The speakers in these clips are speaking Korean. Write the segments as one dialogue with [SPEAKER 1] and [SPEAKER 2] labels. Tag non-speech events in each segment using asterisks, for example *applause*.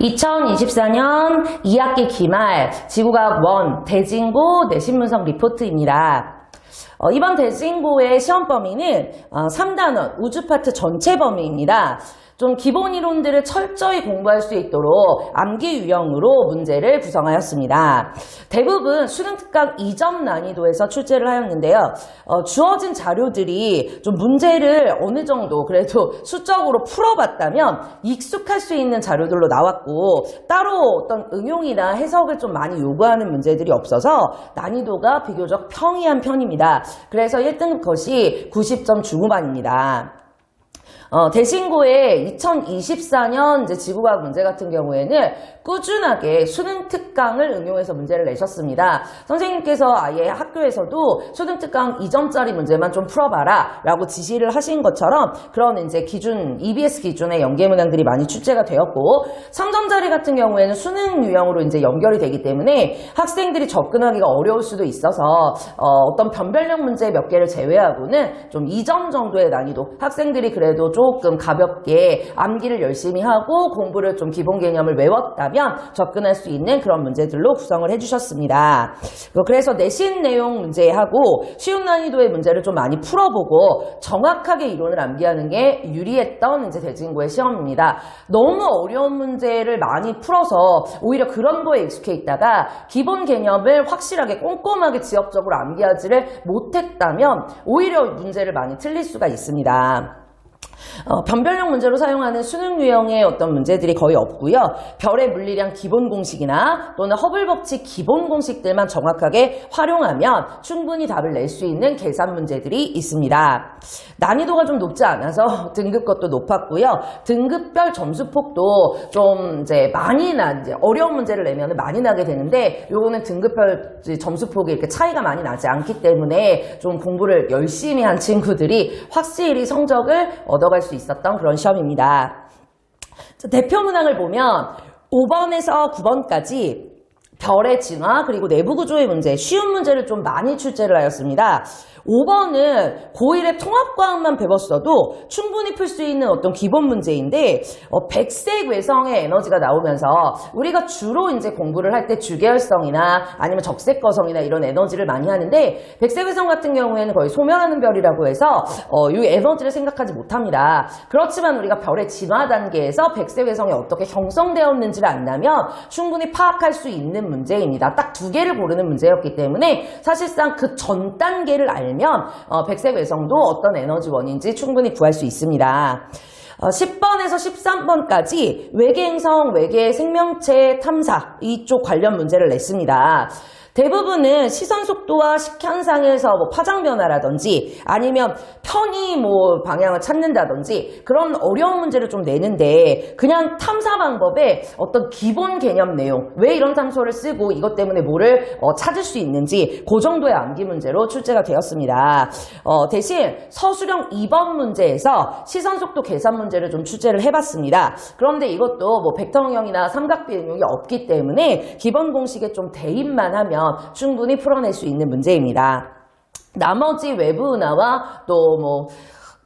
[SPEAKER 1] 2024년 2학기 기말 지구과학 1 대진고 내신 분석 리포트입니다. 어, 이번 대진고의 시험 범위는 어, 3단원 우주 파트 전체 범위입니다. 좀 기본 이론들을 철저히 공부할 수 있도록 암기 유형으로 문제를 구성하였습니다. 대부분 수능 특강 2점 난이도에서 출제를 하였는데요. 어, 주어진 자료들이 좀 문제를 어느 정도 그래도 수적으로 풀어봤다면 익숙할 수 있는 자료들로 나왔고 따로 어떤 응용이나 해석을 좀 많이 요구하는 문제들이 없어서 난이도가 비교적 평이한 편입니다. 그래서 1등급 것이 90점 중후반입니다. 어, 대신고의 2024년 이제 지구과학 문제 같은 경우에는 꾸준하게 수능 특강을 응용해서 문제를 내셨습니다. 선생님께서 아예 학교에서도 수능 특강 2점짜리 문제만 좀 풀어봐라 라고 지시를 하신 것처럼 그런 이제 기준, EBS 기준의 연계 문항들이 많이 출제가 되었고 3점짜리 같은 경우에는 수능 유형으로 이제 연결이 되기 때문에 학생들이 접근하기가 어려울 수도 있어서 어, 떤 변별력 문제 몇 개를 제외하고는 좀 2점 정도의 난이도 학생들이 그래도 조금 가볍게 암기를 열심히 하고 공부를 좀 기본 개념을 외웠다면 접근할 수 있는 그런 문제들로 구성을 해주셨습니다. 그래서 내신 내용 문제하고 쉬운 난이도의 문제를 좀 많이 풀어보고 정확하게 이론을 암기하는 게 유리했던 이제 대진고의 시험입니다. 너무 어려운 문제를 많이 풀어서 오히려 그런 거에 익숙해 있다가 기본 개념을 확실하게 꼼꼼하게 지역적으로 암기하지를 못했다면 오히려 문제를 많이 틀릴 수가 있습니다. 어, 변별력 문제로 사용하는 수능 유형의 어떤 문제들이 거의 없고요. 별의 물리량 기본 공식이나 또는 허블 법칙 기본 공식들만 정확하게 활용하면 충분히 답을 낼 수 있는 계산 문제들이 있습니다. 난이도가 좀 높지 않아서 *laughs* 등급 것도 높았고요. 등급별 점수 폭도 좀 이제 많이 나 이제 어려운 문제를 내면 많이 나게 되는데 요거는 등급별 점수 폭이 이렇게 차이가 많이 나지 않기 때문에 좀 공부를 열심히 한 친구들이 확실히 성적을 얻어 갈 수 있었던 그런 시험입니다. 자, 대표 문항을 보면 5번에서 9번까지 별의 진화 그리고 내부 구조의 문제 쉬운 문제를 좀 많이 출제를 하였습니다. 5번은 고1의 통합과학만 배웠어도 충분히 풀 수 있는 어떤 기본 문제인데 어, 백색 외성의 에너지가 나오면서 우리가 주로 이제 공부를 할 때 주계열성이나 아니면 적색 거성이나 이런 에너지를 많이 하는데 백색 외성 같은 경우에는 거의 소멸하는 별이라고 해서 어, 이 에너지를 생각하지 못합니다. 그렇지만 우리가 별의 진화 단계에서 백색 외성이 어떻게 형성되었는지를 안다면 충분히 파악할 수 있는 문제입니다. 딱 두 개를 고르는 문제였기 때문에 사실상 그 전 단계를 알면 어, 백색 외성도 어떤 에너지원인지 충분히 구할 수 있습니다. 어, 10번에서 13번까지 외계 행성, 외계 생명체 탐사 이쪽 관련 문제를 냈습니다. 대부분은 시선 속도와 식현상에서 뭐 파장 변화라든지 아니면 편히 뭐 방향을 찾는다든지 그런 어려운 문제를 좀 내는데 그냥 탐사 방법에 어떤 기본 개념 내용 왜 이런 장소를 쓰고 이것 때문에 뭐를 어, 찾을 수 있는지 그 정도의 암기 문제로 출제가 되었습니다. 어, 대신 서술형 2번 문제에서 시선 속도 계산 문제를 좀 출제를 해봤습니다. 그런데 이것도 뭐 벡터형이나 삼각비 응용이 없기 때문에 기본 공식에 좀 대입만 하면 충분히 풀어낼 수 있는 문제입니다. 나머지 외부 은하와 또뭐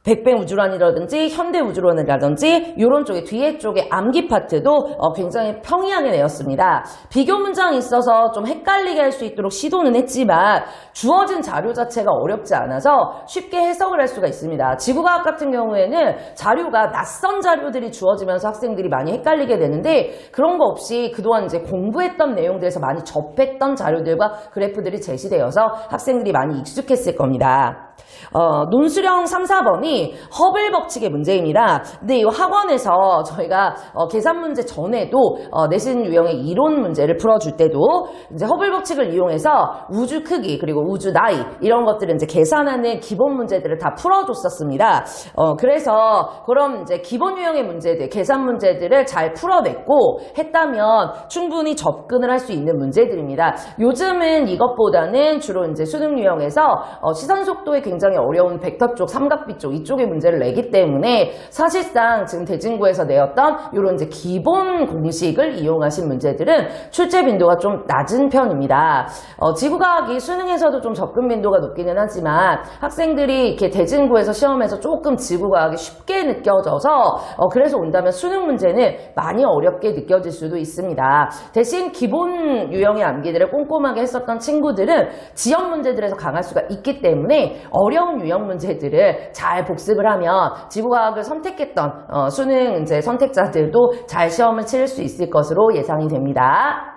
[SPEAKER 1] 백뱅 우주론이라든지 현대 우주론이라든지 이런 쪽에 뒤에 쪽에 암기 파트도 어, 굉장히 평이하게 내었습니다. 비교 문장이 있어서 좀 헷갈리게 할 수 있도록 시도는 했지만 주어진 자료 자체가 어렵지 않아서 쉽게 해석을 할 수가 있습니다. 지구과학 같은 경우에는 자료가 낯선 자료들이 주어지면서 학생들이 많이 헷갈리게 되는데 그런 거 없이 그동안 이제 공부했던 내용들에서 많이 접했던 자료들과 그래프들이 제시되어서 학생들이 많이 익숙했을 겁니다. 어, 논수령 3, 4번이 허블 법칙의 문제입니다. 근데 이 학원에서 저희가 어, 계산 문제 전에도 어, 내신 유형의 이론 문제를 풀어줄 때도 이제 허블 법칙을 이용해서 우주 크기 그리고 우주 나이 이런 것들을 이제 계산하는 기본 문제들을 다 풀어줬었습니다. 어, 그래서 그런 이제 기본 유형의 문제들, 계산 문제들을 잘 풀어냈고 했다면 충분히 접근을 할 수 있는 문제들입니다. 요즘은 이것보다는 주로 이제 수능 유형에서 어, 시선 속도의 굉장히 어려운 벡터 쪽, 삼각비 쪽 이쪽의 문제를 내기 때문에 사실상 지금 대진구에서 내었던 이런 이제 기본 공식을 이용하신 문제들은 출제 빈도가 좀 낮은 편입니다. 어, 지구과학이 수능에서도 좀 접근 빈도가 높기는 하지만 학생들이 이렇게 대진구에서 시험에서 조금 지구과학이 쉽게 느껴져서 어, 그래서 온다면 수능 문제는 많이 어렵게 느껴질 수도 있습니다. 대신 기본 유형의 암기들을 꼼꼼하게 했었던 친구들은 지역 문제들에서 강할 수가 있기 때문에 어려운 유형 문제들을 잘 복습을 하면 지구과학을 선택했던 어, 수능 이제 선택자들도 잘 시험을 치를 수 있을 것으로 예상이 됩니다.